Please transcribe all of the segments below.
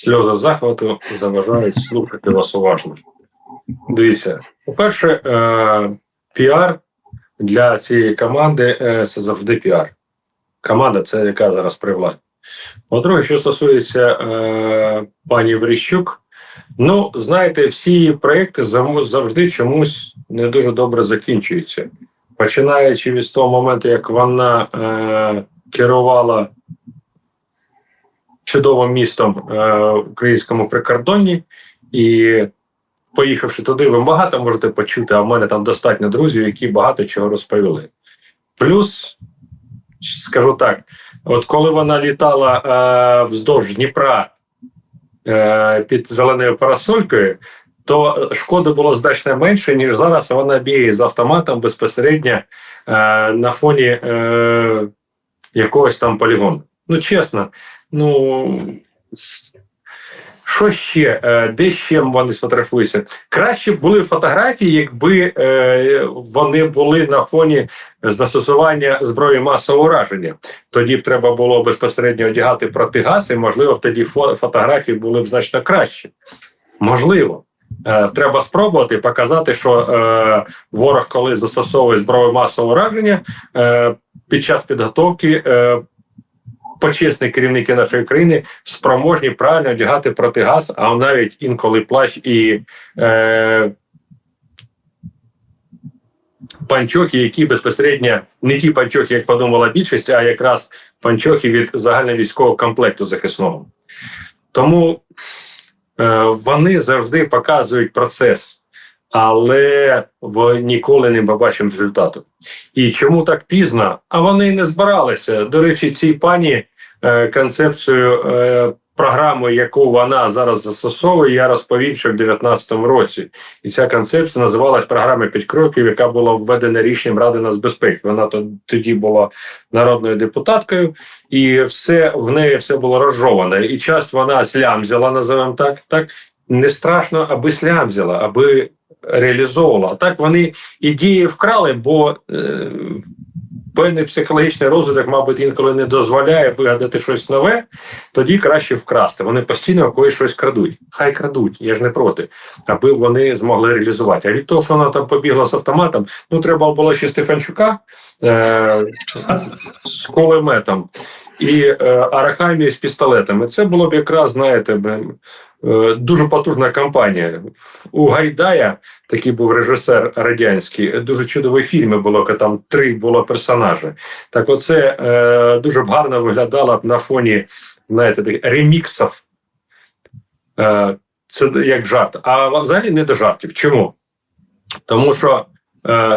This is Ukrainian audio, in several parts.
сльози захвату заважають слухати вас уважно. Дивіться, по-перше, е, піар для цієї команди е, це завжди піар. Команда це яка зараз при владі. По-друге, що стосується е, пані Верещук, ну, знаєте, всі її проекти завжди чомусь не дуже добре закінчуються. Починаючи від того моменту, як вона е, керувала чудовим містом е, в українському прикордонні, і поїхавши туди, ви багато можете почути, а в мене там достатньо друзів, які багато чого розповіли. Плюс, скажу так, от коли вона літала е, вздовж Дніпра е, під зеленою парасолькою, то шкоди було значно менше, ніж зараз вона бігає з автоматом безпосередньо е, на фоні е, якогось там полігону. Ну, чесно, ну. Що ще? Е, Де ще вони сфотографуються? Краще б були фотографії, якби е, вони були на фоні застосування зброї масового ураження. Тоді б треба було безпосередньо одягати протигаз, і можливо тоді фо- фотографії були б значно кращі. Можливо. Е, треба спробувати показати, що е, ворог, коли застосовує зброю масового ураження, е, під час підготовки е, почесні керівники нашої країни спроможні правильно одягати протигаз, а навіть інколи плащ і е, панчохи, які безпосередньо не ті панчохи, як подумала більшість, а якраз панчохи від загальновійськового комплекту захисного. Тому е, вони завжди показують процес, але в ніколи не побачимо результату. І чому так пізно? А вони не збиралися. До речі, цій пані концепцію е, програми, яку вона зараз застосовує, я розповів ще в 2019 році. І ця концепція називалась програма «П'ять кроків, яка була введена рішенням Ради нацбезпеки. Вона то- тоді була народною депутаткою, і все в неї все було розжоване. І часть вона слямзила, називаємо так. Так не страшно, аби слямзила, аби реалізовувала. Так вони ідеї вкрали, бо е, певний психологічний розвиток, мабуть, інколи не дозволяє вигадати щось нове, тоді краще вкрасти. Вони постійно когось щось крадуть. Хай крадуть, я ж не проти, аби вони змогли реалізувати. А від того, що вона там побігла з автоматом, ну треба було ще Стефанчука е, з кулеметом і е, Арахамію з пістолетами. Це було б якраз, знаєте, е, дуже потужна кампанія. У Гайдая такий був режисер радянський, дуже чудові фільми було, коли там три було персонажі. Так, оце е, дуже б гарно виглядало б на фоні знаєте, реміксів. Е, це як жарт. А взагалі не до жартів. Чому? Тому що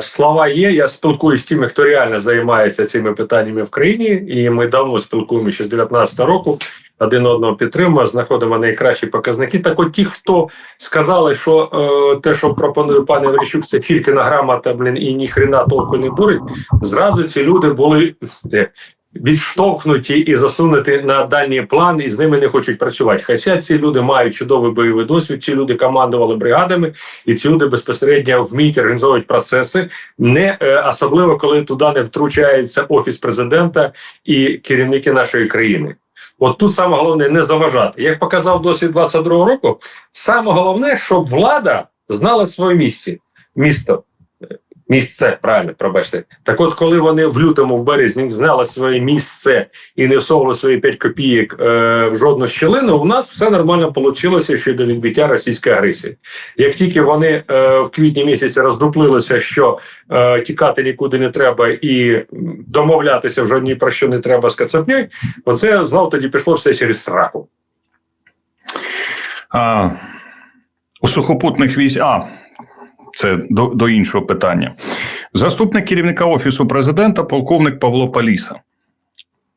слова є. Я спілкуюся з тими, хто реально займається цими питаннями в країні, і ми давно спілкуємося з 19 року. Один одного підтримуємо, знаходимо найкращі показники. Так, от ті, хто сказали, що е, те, що пропонує пане Верещук, це фількина грамота, блін, і ніхрена толку не бурить. Зразу ці люди були е, відштовхнуті і засунуті на дальній план, і з ними не хочуть працювати. Хоча ці люди мають чудовий бойовий досвід, ці люди командували бригадами, і ці люди безпосередньо вміють організовувати процеси, не е, особливо коли туди не втручається офіс президента і керівники нашої країни. От тут саме головне не заважати. Як показав досвід 22 року, саме головне, щоб влада знала своє місце. Місто. Місце, правильно, пробачте. Так от, коли вони в лютому, в березні знали своє місце і не всовували свої 5 копійок е, в жодну щілину, у нас все нормально вийшло щодо відбиття російської агресії. Як тільки вони е, в квітні місяці роздуплилися, що е, тікати нікуди не треба і домовлятися вже ні про що не треба з Кацапнєю, оце знов тоді пішло все через сраку. А, у сухопутних військ. А, це до, до іншого питання. Заступник керівника Офісу президента, полковник Павло Паліса,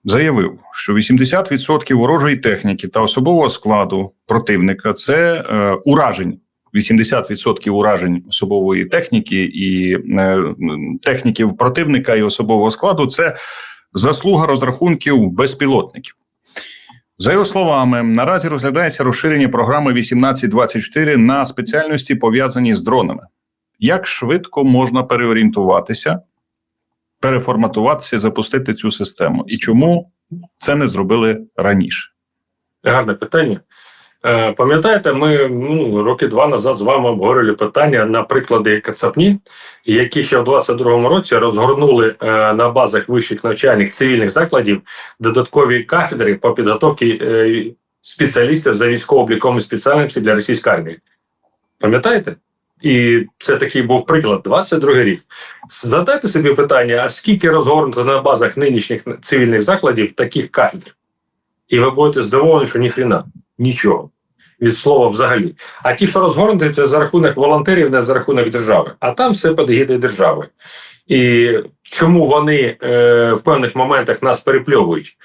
заявив, що 80% ворожої техніки та особового складу противника це е, уражень. 80% уражень особової техніки і е, техніків противника і особового складу це заслуга розрахунків безпілотників. За його словами, наразі розглядається розширення програми 1824 на спеціальності, пов'язані з дронами. Як швидко можна переорієнтуватися, переформатуватися, запустити цю систему? І чому це не зробили раніше? Гарне питання. Е, Пам'ятаєте, ми ну, роки два назад з вами обговорювали питання на приклади Кацапні, які ще в 22-му році розгорнули е, на базах вищих навчальних цивільних закладів додаткові кафедри по підготовці е, спеціалістів за військово-обліковими спеціальності для російської армії. Пам'ятаєте? І це такий був приклад, 22 рік. Задайте собі питання: а скільки розгорнуто на базах нинішніх цивільних закладів таких кафедр? І ви будете здивовані, що ніхрена, нічого. Від слова взагалі. А ті, що розгорнуті, це за рахунок волонтерів, не за рахунок держави. А там все під держави. І чому вони е, в певних моментах нас перепльовують?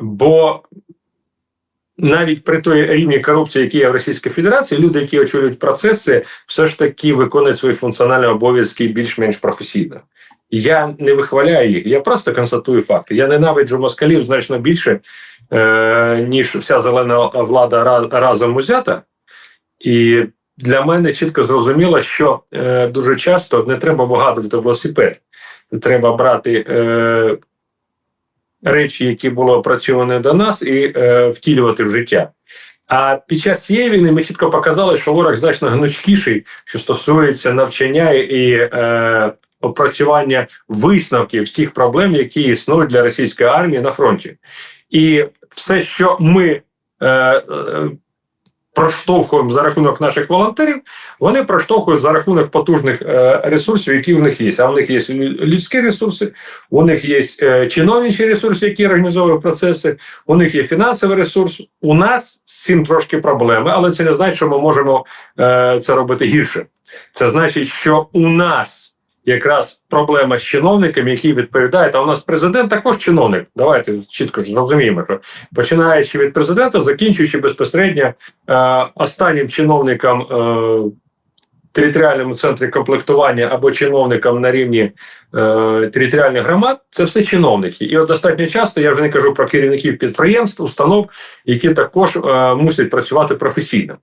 Бо навіть при той рівні корупції, які є в Російській Федерації, люди, які очолюють процеси, все ж таки виконують свої функціональні обов'язки більш-менш професійно. Я не вихваляю їх, я просто констатую факти. Я ненавиджу москалів значно більше, е, ніж вся зелена влада разом узята. І для мене чітко зрозуміло, що е, дуже часто не треба вигадувати велосипед. Треба брати е, речі, які були опрацьовані до нас, і е, втілювати в життя. А під час цієї війни ми чітко показали, що ворог значно гнучкіший, що стосується навчання і е, опрацювання висновків тих проблем, які існують для російської армії на фронті. І все, що ми е, е, проштовхуємо за рахунок наших волонтерів, вони проштовхують за рахунок потужних е, ресурсів, які в них є. А в них є людські ресурси, у них є е, чиновничі ресурси, які організовують процеси, у них є фінансовий ресурс. У нас з цим трошки проблеми, але це не значить, що ми можемо е, це робити гірше. Це значить, що у нас якраз проблема з чиновниками, які відповідають. А у нас президент також чиновник. Давайте чітко ж зрозуміємо, що починаючи від президента, закінчуючи безпосередньо е, останнім чиновником. Е, Територіальному центрі комплектування або чиновникам на рівні е, територіальних громад це все чиновники. І от достатньо часто я вже не кажу про керівників підприємств, установ, які також е, мусять працювати професійно.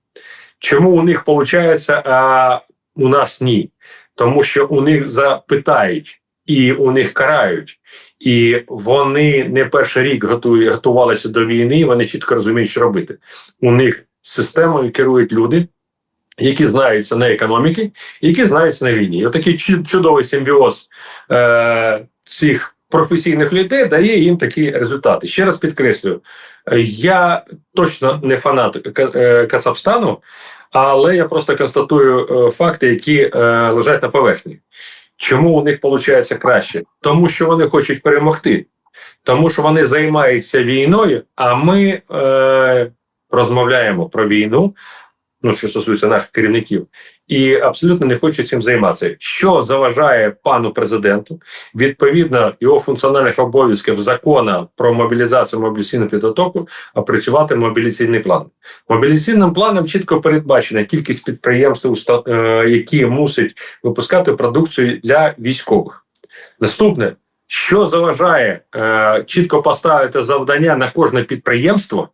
Чому у них виходить, а у нас ні? Тому що у них запитають і у них карають. І вони не перший рік готувалися до війни, вони чітко розуміють, що робити. У них системою керують люди, які знаються на економіки, які знаються на війні. І отакий чудовий симбіоз е, цих професійних людей дає їм такі результати. Ще раз підкреслюю, я точно не фанат е, Кацапстану, але я просто констатую е, факти, які е, лежать на поверхні. Чому у них виходить краще? Тому що вони хочуть перемогти, тому що вони займаються війною, а ми е, розмовляємо про війну, ну що стосується наших керівників, і абсолютно не хочуть цим займатися. Що заважає пану президенту відповідно його функціональних обов'язків закону про мобілізацію мобілізаційну підготовку, опрацювати мобілізаційний план. Мобілізаційним планом чітко передбачена кількість підприємств, е, які мусять випускати продукцію для військових. Наступне, що заважає е, чітко поставити завдання на кожне підприємство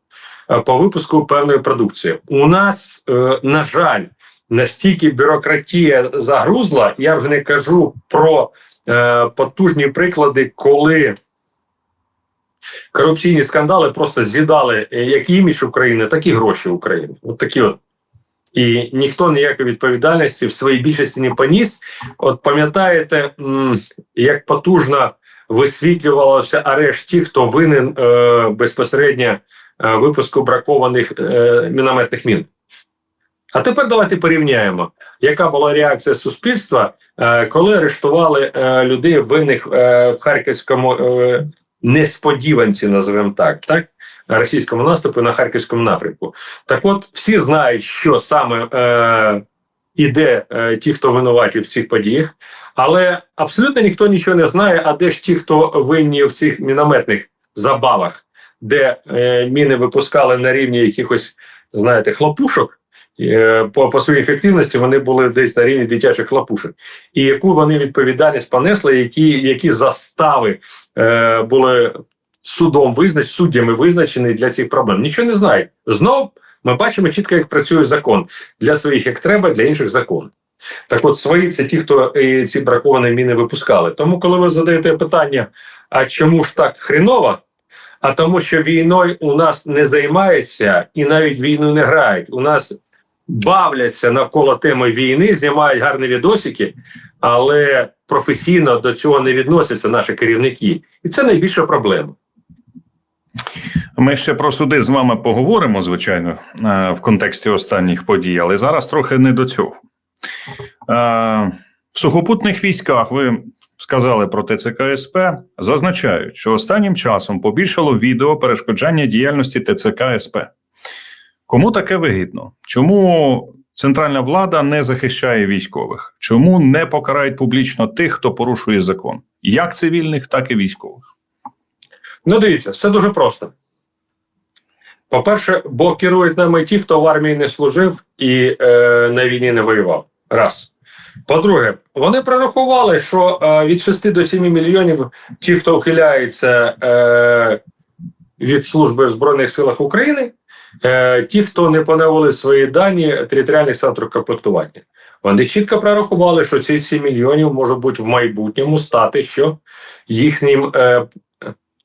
е, по випуску певної продукції. У нас, на жаль, настільки бюрократія загрузла, я вже не кажу про е, потужні приклади, коли корупційні скандали просто з'їдали е, як імідж України, так і гроші України. От такі от. І ніхто ніякої відповідальності в своїй більшості не поніс. От пам'ятаєте, як потужно висвітлювалося арешт тих, хто винен е, безпосередньо е, випуску бракованих е, мінометних мін. А тепер давайте порівняємо, яка була реакція суспільства, е, коли арештували е, людей винних е, в харківському несподіванці, називаємо так, так російському наступу на харківському напрямку. Так, от всі знають, що саме іде ті, хто винуваті в цих подіях, але абсолютно ніхто нічого не знає. А де ж ті, хто винні в цих мінометних забавах, де міни випускали на рівні якихось, знаєте, хлопушок. Е, По, по своїй ефективності вони були десь на рівні дитячих хлопушок, і яку вони відповідальність понесли, які, які застави е, були судом визнач, суддями визначені для цих проблем. Нічого не знають. Знов ми бачимо чітко, як працює закон для своїх як треба, для інших закон. Так от свої це ті, хто е, ці браковані міни випускали. Тому, коли ви задаєте питання, а чому ж так хреново? а тому, що війною у нас не займаються і навіть війну не грають. У нас бавляться навколо теми війни, знімають гарні відосики, але професійно до цього не відносяться наші керівники. І це найбільша проблема. Ми ще про суди з вами поговоримо, звичайно, е, в контексті останніх подій, але зараз трохи не до цього. Е, В сухопутних військах ви сказали про ТЦК СП, зазначають, що останнім часом побільшало відео перешкоджання діяльності ТЦК СП. Кому таке вигідно? Чому центральна влада не захищає військових? Чому не покарають публічно тих, хто порушує закон? Як цивільних, так і військових? Ну, дивіться, все дуже просто. По-перше, бо керують нами ті, хто в армії не служив і е, на війні не воював. Раз. По-друге, вони прорахували, що е, від 6 до 7 мільйонів ті, хто ухиляється е, від служби в Збройних силах України, ті, хто не поновили свої дані територіальних центрів комплектування. Вони чітко прорахували, що ці 7 мільйонів можуть бути в майбутньому стати що їхнім е,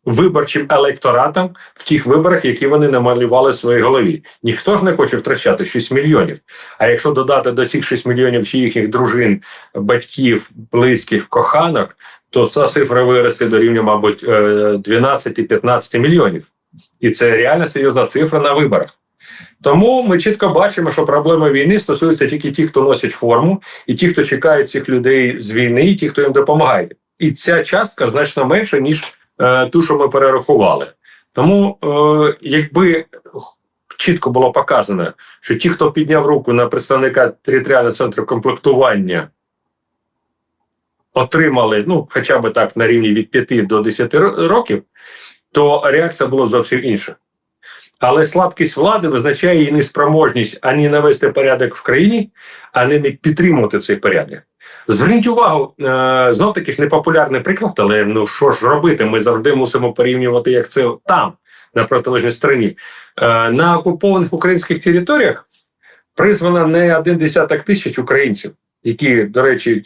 виборчим електоратом в тих виборах, які вони намалювали в своїй голові. Ніхто ж не хоче втрачати 6 мільйонів. А якщо додати до цих 6 мільйонів ще їхніх дружин, батьків, близьких, коханок, то ця цифра виросте до рівня, мабуть, е, 12-15 мільйонів. І це реально серйозна цифра на виборах. Тому ми чітко бачимо, що проблема війни стосується тільки тих, хто носить форму, і ті, хто чекає цих людей з війни, і ті, хто їм допомагає. І ця частка значно менша, ніж е, ту, що ми перерахували. Тому, е, якби чітко було показано, що ті, хто підняв руку на представника територіального центру комплектування, отримали ну, хоча б так на рівні від 5 до 10 років, то реакція була зовсім інша. Але слабкість влади визначає її неспроможність ані навести порядок в країні, ані не підтримувати цей порядок. Зверніть увагу, е, знов таки ж непопулярний приклад, але ну що ж робити? Ми завжди мусимо порівнювати, як це там, на протилежній стороні. Е, на окупованих українських територіях призвано не один десяток тисяч українців, які, до речі,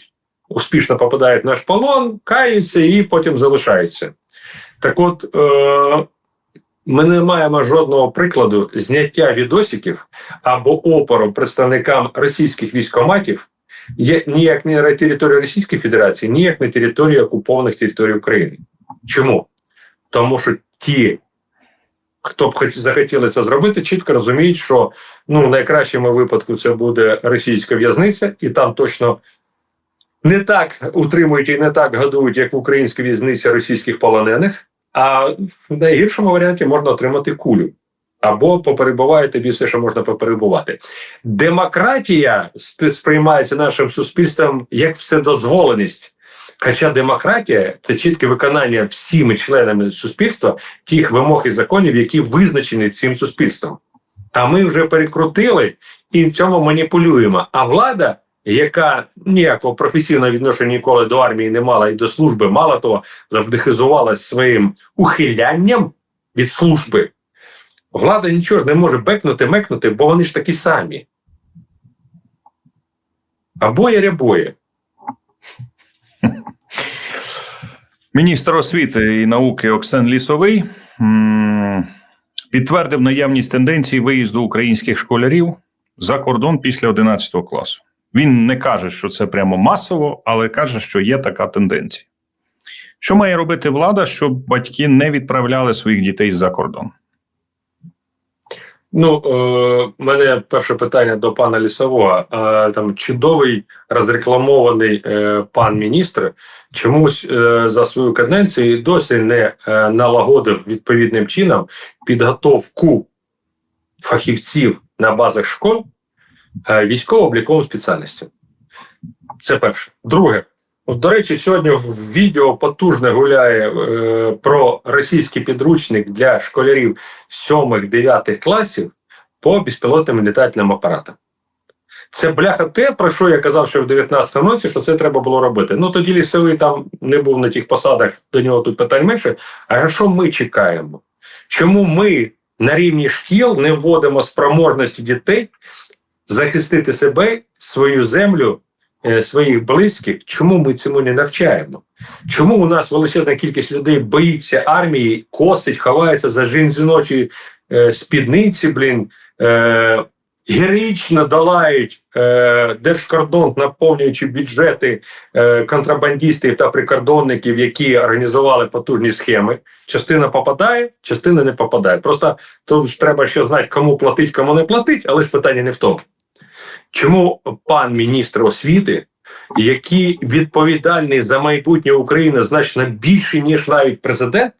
успішно попадають в наш полон, каються і потім залишаються. Так от, е, ми не маємо жодного прикладу зняття відосиків або опору представникам російських військоматів є ніяк не на території Російської Федерації, ніяк не території окупованих територій України. Чому? Тому що ті, хто б хоч захотіли це зробити, чітко розуміють, що ну, в найкращому випадку це буде російська в'язниця, і там точно не так утримують і не так годують, як в українській в'язниці російських полонених. А в найгіршому варіанті можна отримати кулю. Або поперебуває тобі все, що можна поперебувати. Демократія сприймається нашим суспільством як вседозволеність. Хоча демократія це чітке виконання всіми членами суспільства тих вимог і законів, які визначені цим суспільством. А ми вже перекрутили і в цьому маніпулюємо. А влада, яка ніякого професійного відношення ніколи до армії не мала і до служби, мало того, завжди хизувалась своїм ухилянням від служби. Влада нічого ж не може бекнути, мекнути, бо вони ж такі самі. Абоє рябоє. Міністр освіти і науки Оксен Лісовий підтвердив наявність тенденції виїзду українських школярів за кордон після 11 класу. Він не каже, що це прямо масово, але каже, що є така тенденція. Що має робити влада, щоб батьки не відправляли своїх дітей за кордон? Ну, е, мене перше питання до пана Лісового. Е, там чудовий розрекламований е, пан міністр чомусь за свою каденцію досі не налагодив відповідним чином підготовку фахівців на базах школ е, військово-обліковим спеціальностям. Це перше. Друге, до речі, сьогодні в відео потужне гуляє е, про російський підручник для школярів 7-9 класів по безпілотним літательним апаратам. Це бляха те, про що я казав, що в 19 році, що це треба було робити. Ну тоді лісовий там не був на тих посадах, до нього тут питань менше. А що ми чекаємо? Чому ми на рівні шкіл не вводимо спроможності дітей захистити себе, свою землю е, своїх близьких, чому ми цьому не навчаємо? Чому у нас величезна кількість людей боїться армії, косить, ховається за жіночі е, спідниці, блін, е, героїчно долають е, держкордон, наповнюючи бюджети е, контрабандистів та прикордонників, які організували потужні схеми. Частина попадає, частина не попадає. Просто тут ж треба ще знати, кому платить, кому не платить, але ж питання не в тому. Чому пан міністр освіти, який відповідальний за майбутнє України значно більше, ніж навіть президент,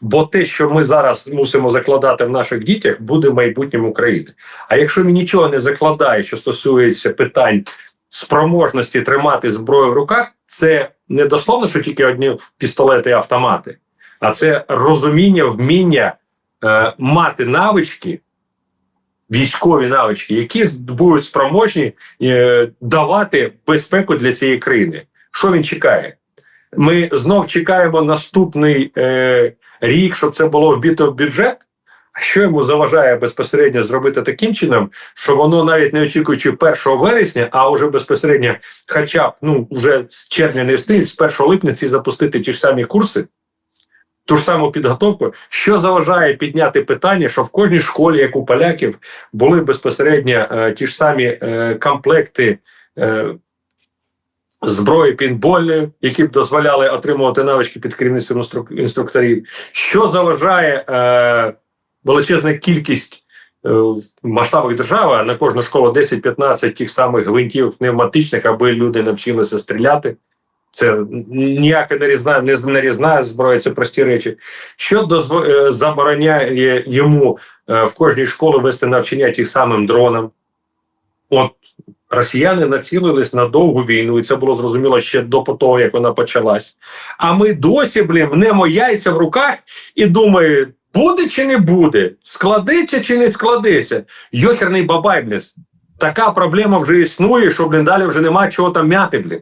бо те, що ми зараз мусимо закладати в наших дітях, буде майбутнім України. А якщо він нічого не закладає, що стосується питань спроможності тримати зброю в руках, це не дословно, що тільки одні пістолети і автомати, а це розуміння, вміння е, мати навички, військові навички, які будуть спроможні е, давати безпеку для цієї країни. Що він чекає? Ми знов чекаємо наступний е, рік, щоб це було вбито в бюджет. А що йому заважає безпосередньо зробити таким чином, що воно навіть не очікуючи 1 вересня, а вже безпосередньо, хоча б ну вже з червня не встиг, з 1 липня ці запустити ті ж самі курси, ту ж саму підготовку, що заважає підняти питання, що в кожній школі, як у поляків, були безпосередньо е, ті ж самі е, комплекти. Е, Зброї пінбольної, які б дозволяли отримувати навички під керівництвом інструкторів, що заважає е, величезна кількість е, в масштабах держави на кожну школу 10-15 тих самих гвинтів пневматичних, аби люди навчилися стріляти. Це ніяка нарізна, не нарізна зброя, це прості речі. Що дозво, е, забороняє йому е, в кожній школі вести навчання тих самим дронам? От росіяни націлились на довгу війну, і це було зрозуміло ще до того, як вона почалась. А ми досі, блін, мнемо яйця в руках і думаємо, буде чи не буде, складеться чи не складеться. Йохерний бабай. Така проблема вже існує, що блін, далі вже нема чого там мяти, блін.